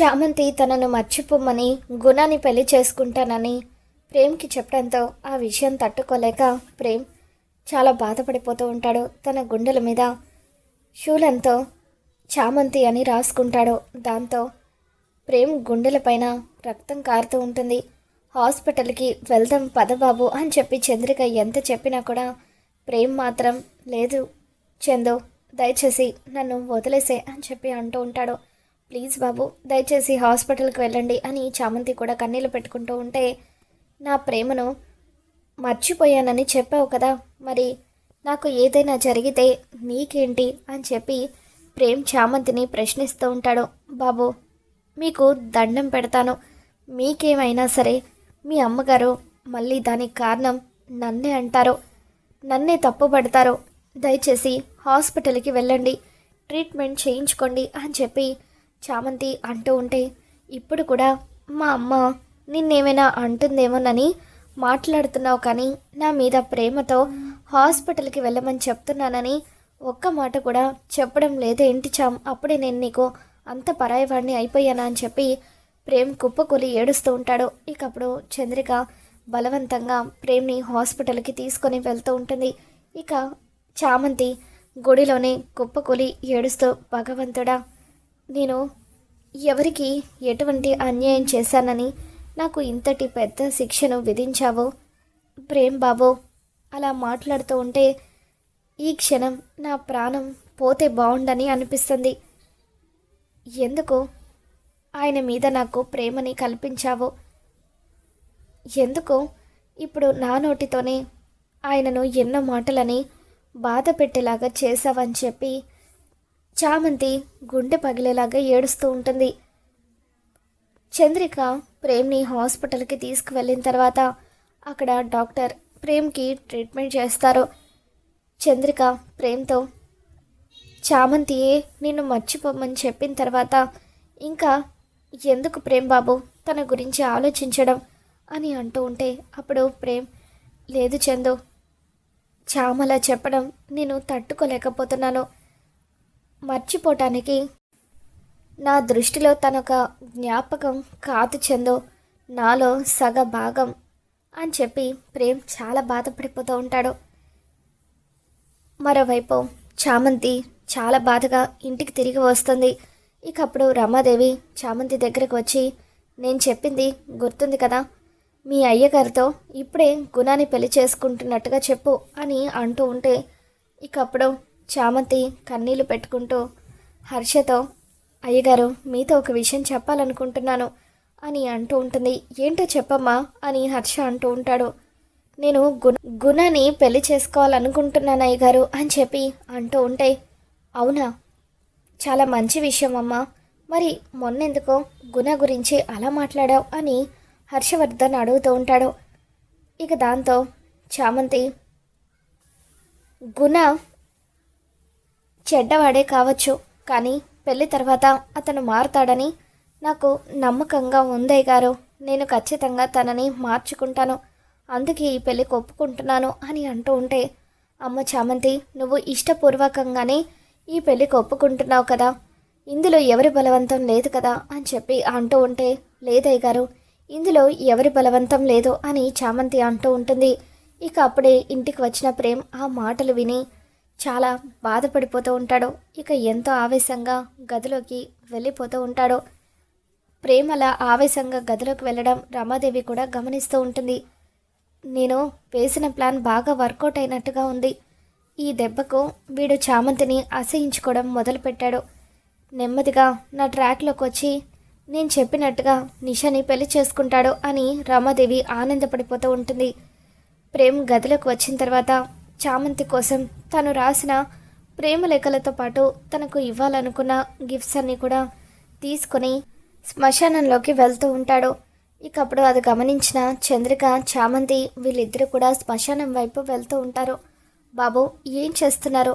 చామంతి తనను మర్చిపోమని గుణాన్ని పెళ్ళి చేసుకుంటానని ప్రేమ్కి చెప్పడంతో ఆ విషయం తట్టుకోలేక ప్రేమ్ చాలా బాధపడిపోతూ ఉంటాడు. తన గుండెల మీద శూలంతో చామంతి అని రాసుకుంటాడు. దాంతో ప్రేమ్ గుండెలపైన రక్తం కారుతూ ఉంటుంది. హాస్పిటల్కి వెళ్దాం పదబాబు అని చెప్పి చంద్రిక ఎంత చెప్పినా కూడా ప్రేమ్ మాత్రం లేదు చందు దయచేసి నన్ను వదిలేసే అని చెప్పి అంటూ ఉంటాడు. ప్లీజ్ బాబు దయచేసి హాస్పిటల్కి వెళ్ళండి అని చామంతి కూడా కన్నీళ్ళు పెట్టుకుంటూ ఉంటే నా ప్రేమను మర్చిపోయానని చెప్పావు కదా మరి నాకు ఏదైనా జరిగితే నీకేంటి అని చెప్పి ప్రేమ్ చామంతిని ప్రశ్నిస్తూ ఉంటాడు. బాబు మీకు దండం పెడతాను. మీకేమైనా సరే మీ అమ్మగారు మళ్ళీ దానికి కారణం నన్నే అంటారు. నన్నే తప్పుపడతారు దయచేసి హాస్పిటల్కి వెళ్ళండి. ట్రీట్మెంట్ చేయించుకోండి అని చెప్పి చామంతి అంటూ ఉంటే ఇప్పుడు కూడా మా అమ్మ నిన్నేమైనా అంటుందేమోనని మాట్లాడుతున్నావు కానీ నా మీద ప్రేమతో హాస్పిటల్కి వెళ్ళమని చెప్తున్నానని ఒక్క మాట కూడా చెప్పడం లేదేంటి చామ్? అప్పుడే నేను నీకు అంత పరాయవాడిని అయిపోయానా అని చెప్పి ప్రేమ్ కుప్పకూలి ఏడుస్తూ ఉంటాడు. ఇక అప్పుడు చంద్రిక బలవంతంగా ప్రేమ్ని హాస్పిటల్కి తీసుకొని వెళ్తూ ఉంటుంది. ఇక చామంతి గుడిలోనే కుప్పకూలి ఏడుస్తూ భగవంతుడా నేను ఎవరికి ఎటువంటి అన్యాయం చేశానని నాకు ఇంతటి పెద్ద శిక్షను విధించావు ప్రేమ్ బాబు అలా మాట్లాడుతూ ఉంటే ఈ క్షణం నా ప్రాణం పోతే బాగుండని అనిపిస్తుంది. ఎందుకు? ఆయన మీద నాకు ప్రేమని కల్పించావు. ఎందుకు? ఇప్పుడు నా నోటితోనే ఆయనను ఎన్నో మాటలని బాధ పెట్టేలాగా చేశావని చెప్పి చామంతి గుండె పగిలేలాగా ఏడుస్తూ ఉంటుంది. చంద్రిక ప్రేమ్ని హాస్పిటల్కి తీసుకువెళ్ళిన తర్వాత అక్కడ డాక్టర్ ప్రేమ్కి ట్రీట్మెంట్ చేస్తారు. చంద్రిక ప్రేమ్తో చామంతియే నిన్ను మర్చిపోమని చెప్పిన తర్వాత ఇంకా ఎందుకు ప్రేమ్ బాబు తన గురించి ఆలోచించడం? అని అంటూ ఉంటే అప్పుడు ప్రేమ్ లేదు చందు చామలా చెప్పడం నేను తట్టుకోలేకపోతున్నాను. మర్చిపోవటానికి నా దృష్టిలో తనొక జ్ఞాపకం కాదు చెందో నాలో సగ భాగం అని చెప్పి ప్రేమ్ చాలా బాధపడిపోతూ ఉంటాడు. మరోవైపు చామంతి చాలా బాధగా ఇంటికి తిరిగి వస్తుంది. ఇక అప్పుడు రమాదేవి చామంతి దగ్గరకు వచ్చి నేను చెప్పింది గుర్తుంది కదా? మీ అయ్యగారితో ఇప్పుడే గుణాన్ని పెళ్ళి చేసుకుంటున్నట్టుగా చెప్పు అని అంటూ ఉంటే ఇకప్పుడు చామంతి కన్నీళ్ళు పెట్టుకుంటూ హర్షతో అయ్యగారు మీతో ఒక విషయం చెప్పాలనుకుంటున్నాను అని అంటూ ఉంటుంది. ఏంటో చెప్పమ్మా అని హర్ష అంటూ ఉంటాడు. నేను గుణ గుణని పెళ్ళి చేసుకోవాలనుకుంటున్నాను అయ్యగారు అని చెప్పి అంటూ ఉంటే అవునా? చాలా మంచి విషయం అమ్మా. మరి మొన్నెందుకో గుణ గురించి అలా మాట్లాడావు అని హర్షవర్ధన్ అడుగుతూ ఉంటాడు. ఇక దాంతో చామంతి గుణ చెడ్డవాడే కావచ్చు కానీ పెళ్ళి తర్వాత అతను మారుతాడని నాకు నమ్మకంగా ఉందయ్య గారు. నేను ఖచ్చితంగా తనని మార్చుకుంటాను. అందుకే ఈ పెళ్ళి ఒప్పుకుంటున్నాను అని అంటూ ఉంటే అమ్మ చామంతి నువ్వు ఇష్టపూర్వకంగానే ఈ పెళ్ళి ఒప్పుకుంటున్నావు కదా. ఇందులో ఎవరి బలవంతం లేదు కదా అని చెప్పి అంటూ ఉంటే లేదయ్య గారు ఇందులో ఎవరి బలవంతం లేదు అని చామంతి అంటూ ఉంటుంది. ఇక అప్పుడే ఇంటికి వచ్చిన ప్రేమ్ ఆ మాటలు విని చాలా బాధపడిపోతూ ఉంటాడు. ఇక ఎంతో ఆవేశంగా గదిలోకి వెళ్ళిపోతూ ఉంటాడో. ప్రేమల అలా ఆవేశంగా గదిలోకి వెళ్ళడం రమాదేవి కూడా గమనిస్తూ ఉంటుంది. నేను వేసిన ప్లాన్ బాగా వర్కౌట్ అయినట్టుగా ఉంది. ఈ దెబ్బకు వీడు చామంతిని అసహించుకోవడం మొదలుపెట్టాడు. నెమ్మదిగా నా ట్రాక్లోకి వచ్చి నేను చెప్పినట్టుగా నిషాని పెళ్ళి చేసుకుంటాడు అని రమాదేవి ఆనందపడిపోతూ ఉంటుంది. ప్రేమ్ గదిలోకి వచ్చిన తర్వాత చామంతి కోసం తను రాసిన ప్రేమ లేఖలతో పాటు తనకు ఇవ్వాలనుకున్న గిఫ్ట్స్ అన్నీ కూడా తీసుకొని శ్మశానంలోకి వెళ్తూ ఉంటాడు. ఇక అప్పుడు అది గమనించిన చంద్రిక చామంతి వీళ్ళిద్దరూ కూడా శ్మశానం వైపు వెళ్తూ ఉంటారు. బాబు ఏం చేస్తున్నారు?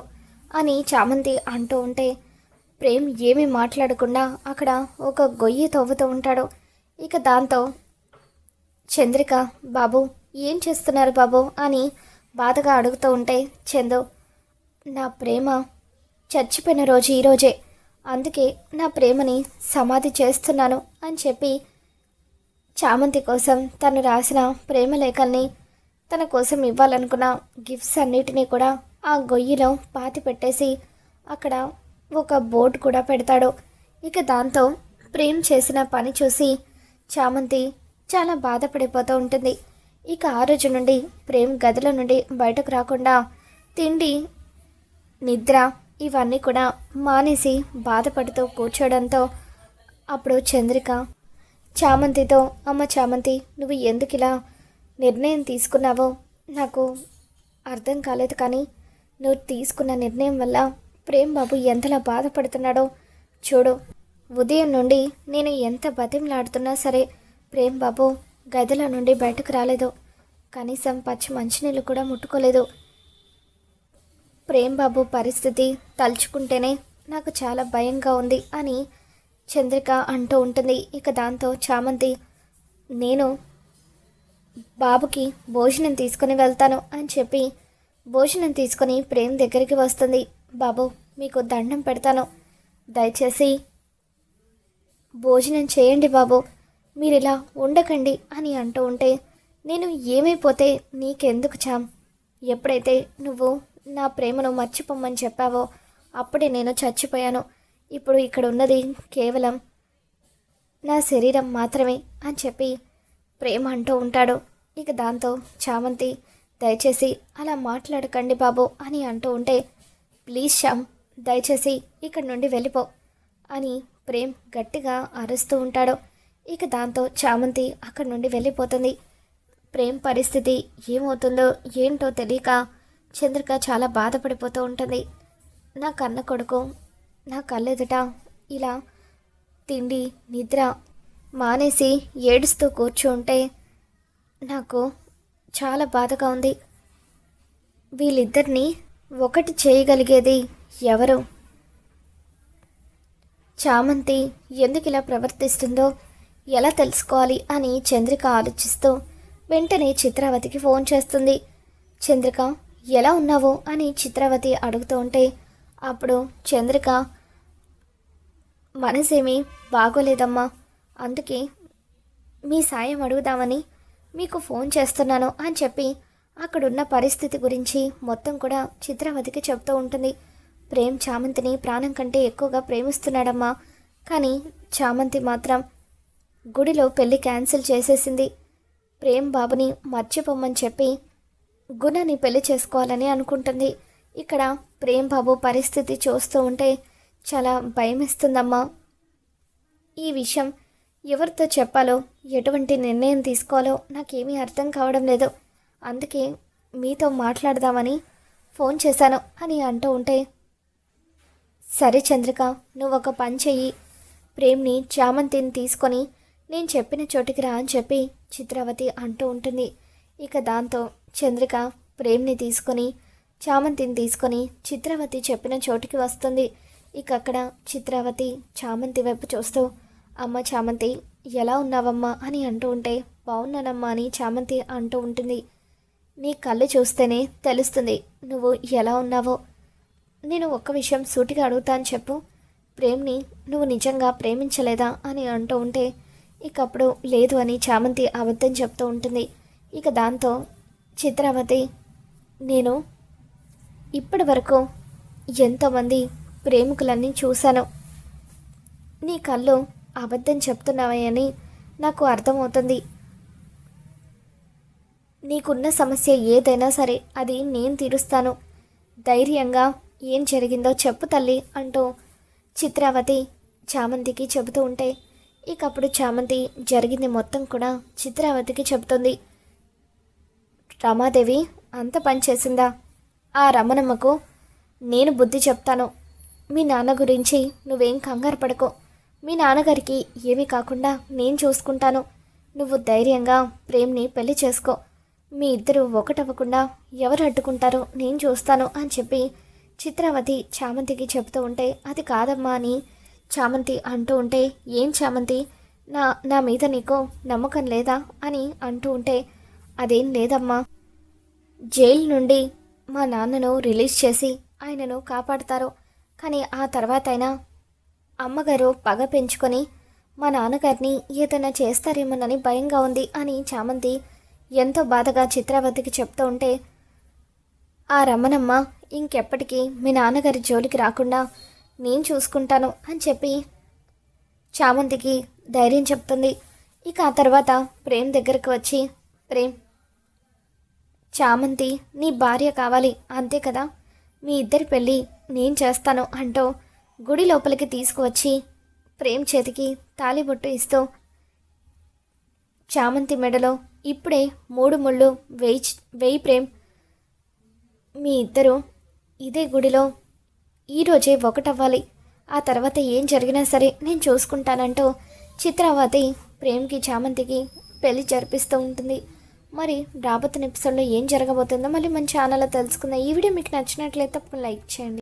అని చామంతి అంటూ ఉంటే ప్రేమ్ ఏమీ మాట్లాడకుండా అక్కడ ఒక గొయ్యి తవ్వుతూ ఉంటాడు. ఇక దాంతో చంద్రిక బాబు ఏం చేస్తున్నారు బాబు? అని బాధగా అడుగుతూ ఉంటే చందు నా ప్రేమ చచ్చిపోయిన రోజు ఈరోజే అందుకే నా ప్రేమని సమాధి చేస్తున్నాను అని చెప్పి చామంతి కోసం తను రాసిన ప్రేమ లేఖల్ని తన కోసం ఇవ్వాలనుకున్న గిఫ్ట్స్ అన్నిటినీ కూడా ఆ గొయ్యిలో పాతి పెట్టేసి అక్కడ ఒక బోర్డు కూడా పెడతాడు. ఇక దాంతో ప్రేమ్ చేసిన పని చూసి చామంతి చాలా బాధపడిపోతూ ఉంటుంది. ఇక ఆ రోజు నుండి ప్రేమ్ గదిలో నుండి బయటకు రాకుండా తిండి నిద్ర ఇవన్నీ కూడా మానేసి బాధపడుతూ కూర్చోడంతో అప్పుడు చంద్రిక చామంతితో అమ్మ చామంతి నువ్వు ఎందుకు ఇలా నిర్ణయం తీసుకున్నావో నాకు అర్థం కాలేదు కానీ నువ్వు తీసుకున్న నిర్ణయం వల్ల ప్రేమ్ బాబు ఎంతలా బాధపడుతున్నాడో చూడు. ఉదయం నుండి నేను ఎంత బతిమలాడుతున్నా సరే ప్రేమ్ బాబు గదిలో నుండి బయటకు రాలేదు. కనీసం పచ్చి మంచినీళ్ళు కూడా ముట్టుకోలేదు. ప్రేమ్ బాబు పరిస్థితి తలుచుకుంటేనే నాకు చాలా భయంగా ఉంది అని చంద్రిక అంటూ ఉంటుంది. ఇక దాంతో చామంతి నేను బాబుకి భోజనం తీసుకొని వెళ్తాను అని చెప్పి భోజనం తీసుకొని ప్రేమ్ దగ్గరికి వస్తుంది. బాబు మీకు దండం పెడతాను. దయచేసి భోజనం చేయండి బాబు. మీరు ఇలా ఉండకండి అని అంటూ ఉంటే నేను ఏమైపోతే నీకెందుకు చామ్ ఎప్పుడైతే నువ్వు నా ప్రేమను మర్చిపోమని చెప్పావో అప్పుడే నేను చచ్చిపోయాను. ఇప్పుడు ఇక్కడ ఉన్నది కేవలం నా శరీరం మాత్రమే అని చెప్పి ప్రేమ అంటూ ఉంటాడు. ఇక దాంతో చామంతి దయచేసి అలా మాట్లాడకండి బాబు అని అంటూ ఉంటే ప్లీజ్ శ్యామ్ దయచేసి ఇక్కడి నుండి వెళ్ళిపో అని ప్రేమ్ గట్టిగా అరుస్తూ ఉంటాడు. ఇక దాంతో చామంతి అక్కడి నుండి వెళ్ళిపోతుంది. ప్రేమ్ పరిస్థితి ఏమవుతుందో ఏంటో తెలియక చంద్రిక చాలా బాధపడిపోతూ ఉంటుంది. నా కన్న కొడుకు నా కళ్ళెదుట ఇలా తిండి నిద్ర మానేసి ఏడుస్తూ కూర్చుంటే నాకు చాలా బాధగా ఉంది. వీళ్ళిద్దరినీ ఒకటి చేయగలిగేది ఎవరు? చామంతి ఎందుకు ఇలా ప్రవర్తిస్తుందో ఎలా తెలుసుకోవాలి అని చంద్రిక ఆలోచిస్తూ వెంటనే చిత్రావతికి ఫోన్ చేస్తుంది. చంద్రిక ఎలా ఉన్నావు? అని చిత్రావతి అడుగుతూ ఉంటే అప్పుడు చంద్రిక మనసేమీ బాగోలేదమ్మా. అందుకే మీ సాయం అడుగుదామని మీకు ఫోన్ చేస్తున్నాను అని చెప్పి అక్కడున్న పరిస్థితి గురించి మొత్తం కూడా చిత్రావతికి చెప్తూ ఉంటుంది. ప్రేమ్ చామంతిని ప్రాణం కంటే ఎక్కువగా ప్రేమిస్తున్నాడమ్మా. కానీ చామంతి మాత్రం గుడిలో పెళ్ళి క్యాన్సిల్ చేసేసింది. ప్రేమ్ బాబుని మర్చిపోమని చెప్పి గుణని పెళ్ళి చేసుకోవాలని అనుకుంటుంది. ఇక్కడ ప్రేమ్ బాబు పరిస్థితి చూస్తూ ఉంటే చాలా భయమేస్తుందమ్మా. ఈ విషయం ఎవరితో చెప్పాలో ఎటువంటి నిర్ణయం తీసుకోవాలో నాకేమీ అర్థం కావడం లేదు. అందుకే మీతో మాట్లాడదామని ఫోన్ చేశాను అని అంటూ ఉంటే సరే చంద్రిక నువ్వు ఒక పని చెయ్యి. ప్రేమ్ని చామంతిని తీసుకొని నేను చెప్పిన చోటికి రా అని చెప్పి చిత్రావతి అంటూ ఉంటుంది. ఇక దాంతో చంద్రిక ప్రేమ్ని తీసుకొని చామంతిని తీసుకొని చిత్రావతి చెప్పిన చోటికి వస్తుంది. ఇక అక్కడ చిత్రావతి చామంతి వైపు చూస్తూ అమ్మ చామంతి ఎలా ఉన్నావమ్మా? అని అంటూ ఉంటే బాగున్నానమ్మా అని చామంతి అంటూ ఉంటుంది. నీ కళ్ళు చూస్తేనే తెలుస్తుంది నువ్వు ఎలా ఉన్నావో. నేను ఒక్క విషయం సూటిగా అడుగుతాను చెప్పు. ప్రేమ్ని నువ్వు నిజంగా ప్రేమించలేదా? అని అంటూ ఉంటే ఇక అప్పుడు లేదు అని చామంతి అబద్ధం చెప్తూ ఉంటుంది. ఇక దాంతో చిత్రావతి నేను ఇప్పటి వరకు ఎంతోమంది ప్రేమికులన్నీ చూశాను. నీ కళ్ళు అబద్ధం చెప్తున్నావని నాకు అర్థమవుతుంది. నీకున్న సమస్య ఏదైనా సరే అది నేను తీరుస్తాను. ధైర్యంగా ఏం జరిగిందో చెప్పు తల్లి అంటూ చిత్రావతి చామంతికి చెబుతూ ఉంటే ఇక అప్పుడు చామంతి జరిగింది మొత్తం కూడా చిత్రావతికి చెబుతుంది. రమాదేవి అంత పని చేసిందా? ఆ రమణమ్మకు నేను బుద్ధి చెప్తాను. మీ నాన్న గురించి నువ్వేం కంగారు పడకో. మీ నాన్నగారికి ఏమీ కాకుండా నేను చూసుకుంటాను. నువ్వు ధైర్యంగా ప్రేమ్ని పెళ్ళి చేసుకో. మీ ఇద్దరు ఒకటవ్వకుండా ఎవరు అడ్డుకుంటారో నేను చూస్తాను అని చెప్పి చిత్రావతి చామంతికి చెబుతూ ఉంటే అది కాదమ్మా అని చామంతి అంటూ ఉంటే ఏం చామంతి? నా నా మీద నీకు నమ్మకం లేదా? అని అంటూ ఉంటే అదేం లేదమ్మా. జైలు నుండి మా నాన్నను రిలీజ్ చేసి ఆయనను కాపాడతారు. కానీ ఆ తర్వాత అయినా అమ్మగారు పగ పెంచుకొని మా నాన్నగారిని ఏదైనా చేస్తారేమోనని భయంగా ఉంది అని చామంతి ఎంతో బాధగా చిత్రావతికి చెప్తూ ఉంటే ఆ రమణమ్మ ఇంకెప్పటికీ మీ నాన్నగారి జోలికి రాకుండా నేను చూసుకుంటాను అని చెప్పి చామంతికి ధైర్యం చెప్తుంది. ఇక ఆ తర్వాత ప్రేమ్ దగ్గరకు వచ్చి ప్రేమ్ చామంతి నీ భార్య కావాలి అంతే కదా? మీ ఇద్దరి పెళ్ళి నేను చేస్తాను అంటూ గుడి లోపలికి తీసుకువచ్చి ప్రేమ్ చేతికి తాలిబొట్టు ఇస్తూ చామంతి మెడలో ఇప్పుడే మూడు ముళ్ళు వేయి వేయి ప్రేమ్ మీ ఇద్దరు ఇదే గుడిలో ఈరోజే ఒకటవ్వాలి. ఆ తర్వాత ఏం జరిగినా సరే నేను చూసుకుంటానంటూ చిత్రావతి ప్రేమ్కి చామంతికి పెళ్ళి జరిపిస్తూ ఉంటుంది. మరి రాబోతున్న ఎపిసోడ్లో ఏం జరగబోతుందో మళ్ళీ మన ఛానల్లో తెలుసుకుందాం. ఈ వీడియో మీకు నచ్చినట్లయితే తప్పకుండా లైక్ చేయండి.